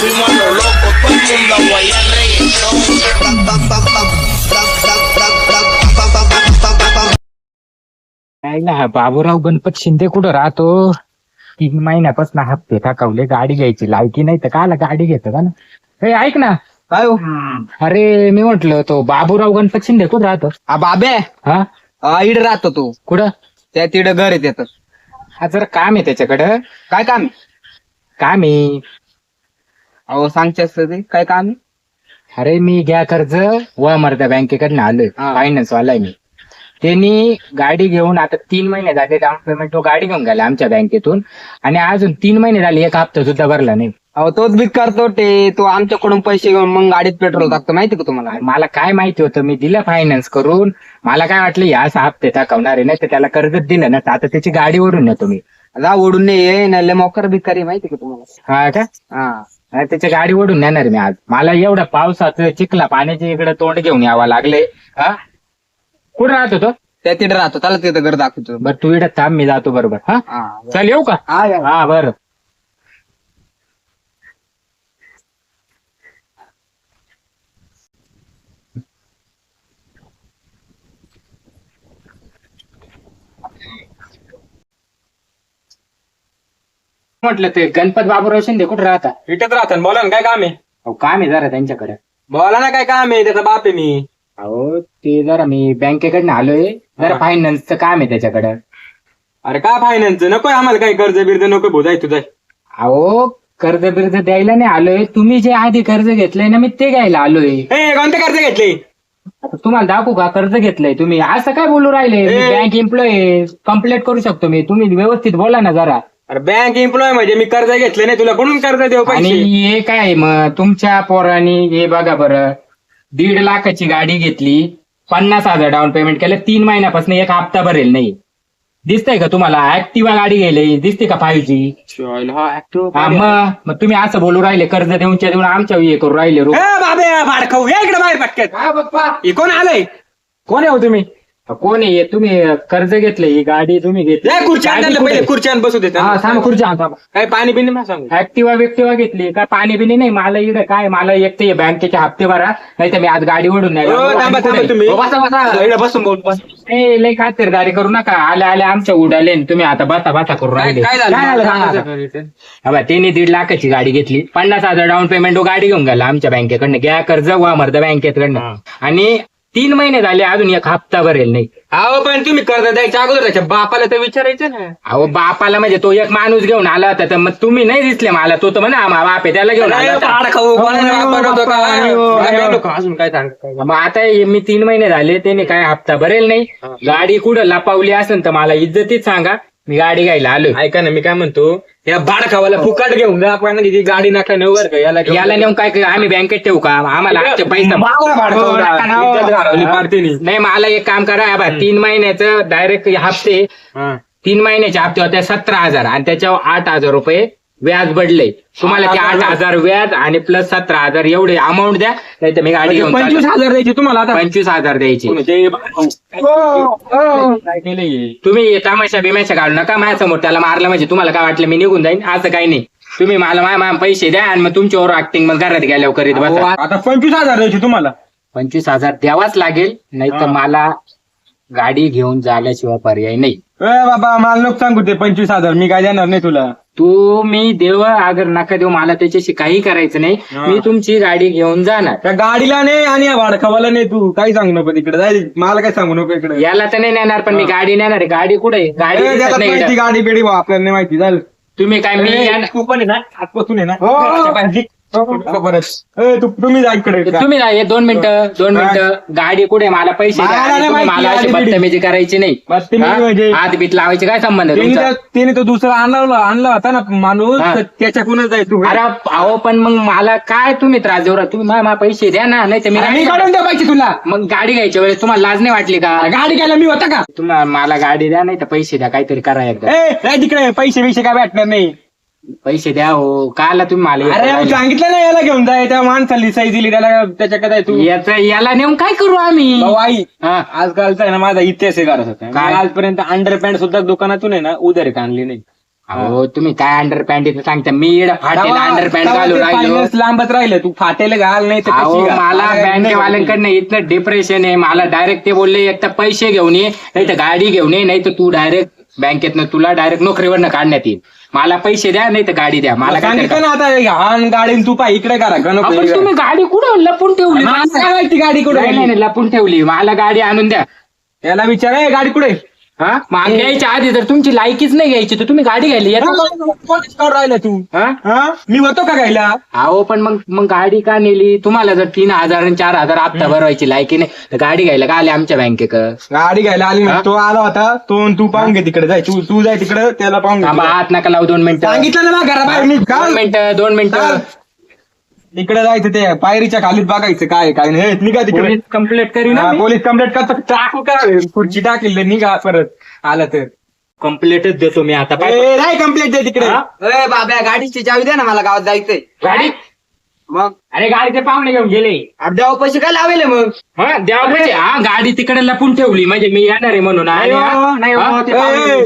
fuimos a lo loco, todo el mundo a guayar reggaetón. काय ना बाबूराव गणपत शिंदे कुठं राहतो? तीन महिन्यापासून हप्ते टाकावले गाडी घ्यायची. लायकी नाही तर काला गाडी घेतो का ना? हे ऐक ना. काय हो? अरे मी म्हंटल तो बाबूराव गणपत शिंदे कुठं राहतो? हा बाबे! हा? हा, इकडे राहतो तो. कुठं? त्या तिकडे घर आहे त्याचं हा जरा काम आहे त्याच्याकडं. काय काम आहे? काम आहे. अहो सांगते ते. काय काम आहे? अरे मी घ्या कर्ज व मर्दा बँकेकडनं आलोय. हा. फायनान्स वालाय मी. त्यांनी गाडी घेऊन आता तीन महिने झाले डाऊन पेमेंट तो गाडी घेऊन गेला आमच्या बँकेतून. आणि अजून तीन महिने झाले एक हप्ता सुद्धा भरला नाही. अहो तोच बीक करतो ते. तो आमच्याकडून पैसे घेऊन मग गाडीत पेट्रोल टाकतो. माहिती का तुम्हाला? मला काय माहिती होतं? मी दिलं फायनान्स करून. मला काय वाटलं या हप्ते टाकवणार आहे नाही तर त्याला कर्जच दिलं ना तर आता त्याची गाडी ओढून येतो मी. जा ओढून नाही ये नाही मोकर भिकारी माहिती का तुम्हाला? हा का? हा. हा, त्याची गाडी ओढून नेणार मी आज. मला एवढं पावसाचं चिखला पाण्याचे इकडे तोंड घेऊन यावं लागले. हा? कुठं राहतो तो? त्या तिकडे राहतो. त्याला तिथं घर दाखवतो. बर तू इकडे थांब मी जातो बरोबर. हा? हा चल येऊ का? हा, या. हा बर. म्हटलं ते गणपत बाबूराव शिंदे कुठं राहता इथेच राहतात. बोला ना काय काम आहे? अहो काम आहे जरा त्यांच्याकडे. बोला ना काय काम आहे? त्याचा बाप आहे मी. अहो ते जरा मी बँकेकडनं आलोय. जरा हा. फायनान्सचं काम आहे त्याच्याकडे. अरे काय फायनान्स नको आम्हाला काही कर्ज बिर्ज नको भोजाय तुझा अहो कर्ज बिर्ज द्यायला नाही आलोय. तुम्ही जे आधी कर्ज घेतलंय ना मी ते घ्यायला आलोय. ए कोणते कर्ज घेतले? आता तुम्हाला दाखवू का कर्ज घेतलंय तुम्ही? असं काय बोलू राहिले? ए. बँक एम्प्लॉय कंप्लेंट करू शकतो मी. तुम्ही व्यवस्थित बोला ना जरा. अरे बँक एम्प्लॉय म्हणजे मी कर्ज घेतले नाही तुला कोणून कर्ज देऊ आणि पैसे? हे काय मग? तुमच्या पोरांनी हे बघा बरं दीड लाखाची गाडी घेतली पन्नास हजार डाऊन पेमेंट केलं तीन महिन्यापासून एक हप्ता भरेल नाही. दिसतंय का तुम्हाला? ऍक्टिवा गाडी घ्यायला दिसते का फाईव्ह जी हा मग मग तुम्ही असं बोलू राहिले कर्ज देऊनच्या देऊन आमच्या हे करू राहिले रो. बाबे भाड खाऊ या इकडे बाहेर पटकन. हे कोण आलंय? कोण आहे हो तुम्ही? कोण आहे? तुम्ही कर्ज घेतलं ही गाडी तुम्ही घेतली. खुर्च्या गाडी आणल्या कुठे? पहिले खुर्च्या बसू देत हा थांब खुर्ची आण, थांब. काय पाणी बिणी मला सांगू? ऍक्टिवा बिक्टिवा घेतली. काय पाणी बिणी नाही? मला इकडे काय मला एक ते बँकेचे हप्ते भरा. नाही तर मी आज गाडी ओढून नाही थांबा थांबा तुम्ही. हो, बसा. बसा इकडे बसून बोल बस. ए लई खातिरदारी करू नका. आले आले आमच्या उडाले न तुम्ही आता बसा बसा करू राहिले. काय झालं? सांगा आता. हा बा, त्यांनी दीड लाखाची गाडी घेतली. पन्नास हजार डाऊन पेमेंट गाडी घेऊन गेला आमच्या बँकेकडनं. घ्या कर्ज वा मर्द बँकेकडनं आणि तीन महिने झाले अजून एक हप्ता भरेल नाही. अहो पण तुम्ही कर्ज द्यायच्या अगोदर त्याच्या बापाला तर विचारायचं ना. अहो बापाला म्हणजे तो एक माणूस घेऊन आला होता तर मग तुम्ही नाही दिसले मला. तो तर म्हणा बाप आहे त्याला घेऊन आला होता. भाड खाऊ कोणाला अयो, बापा नव्हतं का? अयो, बापा अयो. नको, अजून काय सांग मग आता हे मी तीन महिने झाले त्याने काय हप्ता भरेल नाही. गाडी कुठं लपावली असेल तर मला इज्जतीत सांगा. मी गाडी घ्यायला आलोय ऐका ना मी काय म्हणतो या खावाला फुकट घेऊन जा आपण गाडी नका नेऊ बरं का याला घेऊन याला जा. नेऊन काय आम्ही बँकेत ठेवू का आम्हाला आजचे पैसे मागं भाड हो, खाऊ नका ना. ना. इज्जत घालवली पार्टीनी. नाही मला एक काम करा बा, तीन महिन्याचं डायरेक्ट हप्ते हा. तीन महिन्याचे हप्ते होते सतरा हजार आणि त्याच्यावर आठ हजार रुपये व्याज पडले तुम्हाला ते आठ हजार व्याज आणि प्लस सतरा हजार एवढे अमाऊंट द्या नाही तर मी गाडी म्हणजे घेऊन पंचवीस चाललो. हजार द्यायची तुम्हाला आता? पंचवीस हजार द्यायचे. काय केलंय? तुम्ही हे तमाशा बिमाशा घालू नका माझ्यासमोर त्याला मारलं म्हणजे तुम्हाला काय वाटलं मी निघून जाईन? असं काही नाही. तुम्ही मला माझ्या पैसे द्या आणि मग तुमच्यावर ऍक्टिंग मग घरात गेल्यावर करीत बसा. आता पंचवीस हजार द्यायची तुम्हाला. पंचवीस हजार द्यावाच लागेल नाही तर हा. मला गाडी घेऊन जाल्याशिवाय पर्याय नाही. ए बाबा मला नको सांगू ते पंचवीस हजार. मी काय देणार नाही तुला. तू मी देव अगर नका देऊ मला त्याच्याशी काही करायचं नाही हा. मी तुमची गाडी घेऊन जाणार त्या गाडीला नाही आणि या भाडखावाला नाही तू काही सांगू नको तिकडे जाय मला काय सांगू नको इकडे याला तर नाही नेणार पण मी गाडी नेणार आहे गाडी कुठे आहे? गाडी ए, दिसत त्याला नाही माहिती. गाडी बिडी बा, आपल्याला नाही माहिती चाल तुम्ही काय मी येणार- तू पण आहे ना आजपासून आहे ना हो. घराच्या बाहेर निघ. ए, तू तुम्ही जा इकडे तुम्ही जा हे दोन मिनिटं दोन? मिनिटं गाडी कुठे? मला पैसे द्या. मला आणि नाही तुम्ही माहिती, मला अशी गाडी. बदतमीजी करायची नाही बदतमीजी म्हणजे? हा? हात बीत लावायचे काय संबंध आहे तुमचा? त्याने तो दुसरा आणला आणला होता ना माणूस हा. तर त्याच्याकडूनच जाय तू अरे अहो पण मग मला काय तुम्ही त्रास देऊ राहिले? तुम्ही मला पैसे द्या ना नाही तर मी गाडी- काढून द्या पाहिजे तुला मग गाडी घ्यायच्या वेळेस तुम्हाला लाज नाही वाटली का गाडी घ्यायला मी होता का तुम्हाला मला गाडी द्या नाही तर पैसे द्या काहीतरी करा एकदा ए जाय तिकडे पैसे बिशे काय भेटणार नाही पैसे द्या हो. काला तुम्ही मला हे अरे? सांगितलं ना याला घेऊन जाय त्या माणसाली सही दिली त्याला त्याच्याकडे जाय तू. याचं याला नेऊन काय करू आम्ही? भाऊ आई हा. आजकालचा आहे ना माझा इतिहास आहे करत होता. काय? आजपर्यंत अंडर पॅन्ट सुद्धा दुकानातून आहे ना उधारी आणली नाही. अहो तुम्ही काय अंडर पॅन्ट सांगता? मी इकडं फाटेला अंडर पॅन्ट घालून राहिलो. लांबत राहिलं. तू फाटेला घाल नाही तर अहो कशी घाल. मला काय नाही. बँकेवाल्यांकडनं इथलं डिप्रेशन आहे. मला डायरेक्ट ते बोलले एक तर पैसे घेऊन ये नाही तर गाडी घेऊन ये नाही तर तू डायरेक्ट बँकेतनं तुला डायरेक्ट नोकरीवरनं काढण्यात येईल. मला पैसे द्या नाही तर गाडी द्या. मला काय सांगितलं? ना आता हान गाडी तू पाय इकडे करा गणप आपण तुम्ही गाडी कुठं लपून ठेवली? मला काय माहिती गाडी कुठे नाही, लपून ठेवली. मला गाडी आणून द्या. त्याला विचार गाडी कुठे हा? मग घ्यायच्या आधी जर तुमची लायकीच नाही घ्यायची तर तुम्ही गाडी घ्यायली येता राहिला तू. हा? हा? मी होतो का घ्यायला? अहो पण मग मग गाडी का नेली? तुम्हाला जर तीन हजार आणि चार हजार हप्ता भरवायची लायकी नाही तर गाडी घ्यायला का आले आमच्या बँकेक गाडी घ्यायला आली हा? ना तो आला होता तो आणि तू पाहून घे तिकडे जाय तू तू जाय तिकडे त्याला पाहून घे तिकडे. हात नका लावू दोन मिनिटं. सांगितलं ना घराबाहेर दोन. मिनिटं दोन मिनिटं. इकडे जायचं ते पायरीच्या खालीत बघायचं काय काय नाही. निघा तिकडे. पोलीस कंप्लेंट करी ना हा, पोलीस कंप्लेंट करतो टाकू का? खुर्ची टाकली निघा परत. आला तर. कंप्लेंटच देतो मी आता. पाय- ए, नाही कंप्लेंट दे तिकडे. हा? ए बाब्या गाडीची चावी द्या ना मला गावात जायचंय. गाडी? मग? अरे गाडीचे पाहुणे घेऊन गेले. अर्ध्या पैसे काय लावेले मग? हा द्यावा पाहिजे हा गाडी तिकडे लपून ठेवली. म्हणजे मी येणार आहे म्हणून. आणि नाही हो, हा?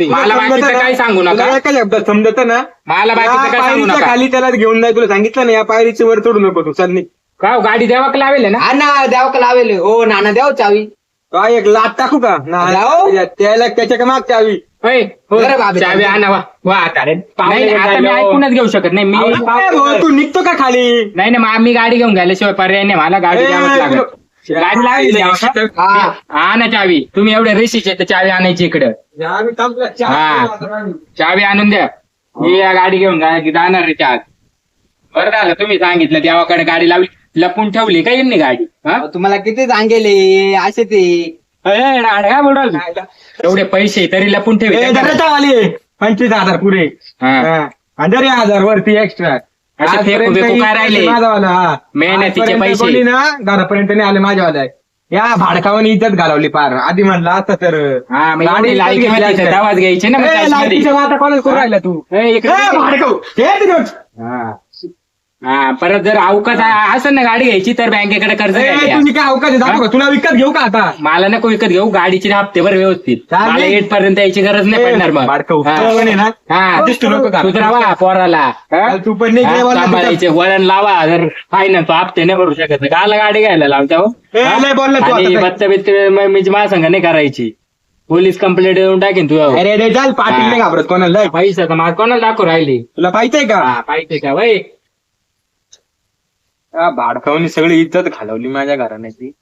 नाही हो, हा? ते पाहुणे होते. मला बाकीचं काही सांगू नका तुला एका शब्दात समजत ना मला बाकीचं काय सांगू पायरीच्या नका खाली त्याला घेऊन जाय तुला सांगितलं ना या पायरीच्या वर चढू नको तू चल. का हो, गाडी द्यावा लावेल ना हा ना द्याव का लावेले हो नाना द्याव चावी काय एक लाट टाकू का ना जाओ. त्याला त्याच्या का माग चावी होय, हो, बरं बाबा. चावी आणा वा वा आता रे. पाहुणे नाही, आता मी गेलो. ऐकूनच घेऊ शकत नाही मी तू निघतो का खाली नाही नाही मग मी गाडी घेऊन गेल्याशिवाय पर्याय नाही मला गाडी ए, द्यावंच लागेल तुला- गाडी लागली? हा. आणा चावी. तुम्ही एवढे रेशीचे तर चावी आणायची इकडं. हा. चावी आणून द्या. मी या गाडी घेऊन जा- जाणार रे आज बरं झालं तुम्ही सांगितलं देवाकडे गाडी लावली. लपून ठेवली का यांनी गाडी? हा? तुम्हाला किती सांगेले असे ते. ए, राड काय बोलाल एवढे पैसे तरी लपून ठेवी. ए, जरा चावली पंचवीस हजार पुरे. हा. जरी हजार वरती एक्स्ट्रा असे फेकू फेकू काय राहिले? माझावाला हा मेहनतीचे आजपर्यंत पैसे. कोणी ना घरापर्यंत नाही आले माझ्यावाला या भाडकावाने इज्जत घालवली पार आधी म्हणला असता तर हा मग गाडी एवढी लायकी घेतली मध्ये असती. दवाच घ्यायची ना मग ए, त्याच्यामध्ये. लायकीच्या वाटा कोणाला करून राहिला तू ए, इकडे ए, भाडकाऊ. हे तिकडं. हा. हा परत जर अवकाश असेल ना गाडी घ्यायची तर बँकेकडे कर्ज ए, काय अवकाश दाखव का? तुला विकत घेऊ का आता मला नको विकत घेऊ गाडीचे हप्तेभर व्यवस्थित चालेल. मला एट पर्यंत यायची गरज नाही पडणार मग. हा. कळलं नाही ना? हा दिसतो नको का? सुधरावा पोराला हा? चाल, तू पण हा, बोलला सांभाळायचे वळण लावा जर फायनान्स हप्ते नाही भरू शकत काला गाडी घ्यायला लावता हो? ए, हा? लय बोलला तू आणि आता काय? बत्ता बित्त मी माझ्या संघ नाही करायची पोलीस कंप्लेंट देऊन टाकेन तू अरे चाल पाटील. नाही घाबरत कोणाला लय. पैसा तर मला कोणाला दाखवू राहिली तुला पाहिजे का हा पाहिजे का वय भाडकावणी सगळी इज्जत घालवली माझ्या घराण्याची.